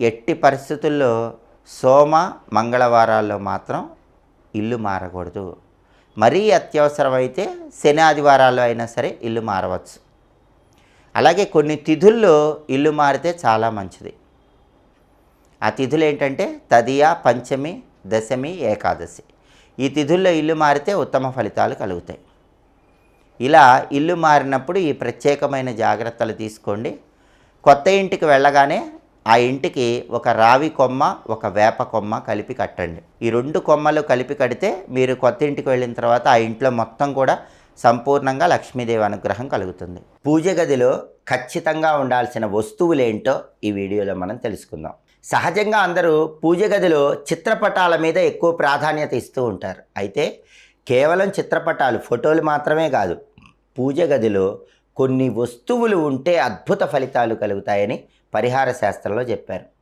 ఎట్టి పరిస్థితుల్లో సోమ మంగళవారాల్లో మాత్రం ఇల్లు మారకూడదు. మరీ అత్యవసరమైతే శని ఆదివారాల్లో అయినా సరే ఇల్లు మారవచ్చు. అలాగే కొన్ని తిథుల్లో ఇల్లు మారితే చాలా మంచిది. ఆ తిథులు ఏంటంటే తదియ పంచమి దశమి ఏకాదశి. ఈ తిథుల్లో ఇల్లు మారితే ఉత్తమ ఫలితాలు కలుగుతాయి. ఇలా ఇల్లు మారినప్పుడు ఈ ప్రత్యేకమైన జాగ్రత్తలు తీసుకోండి. కొత్త ఇంటికి వెళ్ళగానే ఆ ఇంటికి ఒక రావి కొమ్మ ఒక వేప కొమ్మ కలిపి కట్టండి. ఈ రెండు కొమ్మలు కలిపి కడితే మీరు కొత్త ఇంటికి వెళ్ళిన తర్వాత ఆ ఇంట్లో మొత్తం కూడా సంపూర్ణంగా లక్ష్మీదేవి అనుగ్రహం కలుగుతుంది. పూజ గదిలో ఖచ్చితంగా ఉండాల్సిన వస్తువులేంటో ఈ వీడియోలో మనం తెలుసుకుందాం. సహజంగా అందరూ పూజ గదిలో చిత్రపటాల మీద ఎక్కువ ప్రాధాన్యత ఇస్తూ ఉంటారు. అయితే కేవలం చిత్రపటాలు ఫోటోలు మాత్రమే కాదు పూజ గదిలో కొన్ని వస్తువులు ఉంటే అద్భుత ఫలితాలు కలుగుతాయని పరిహార శాస్త్రంలో చెప్పారు.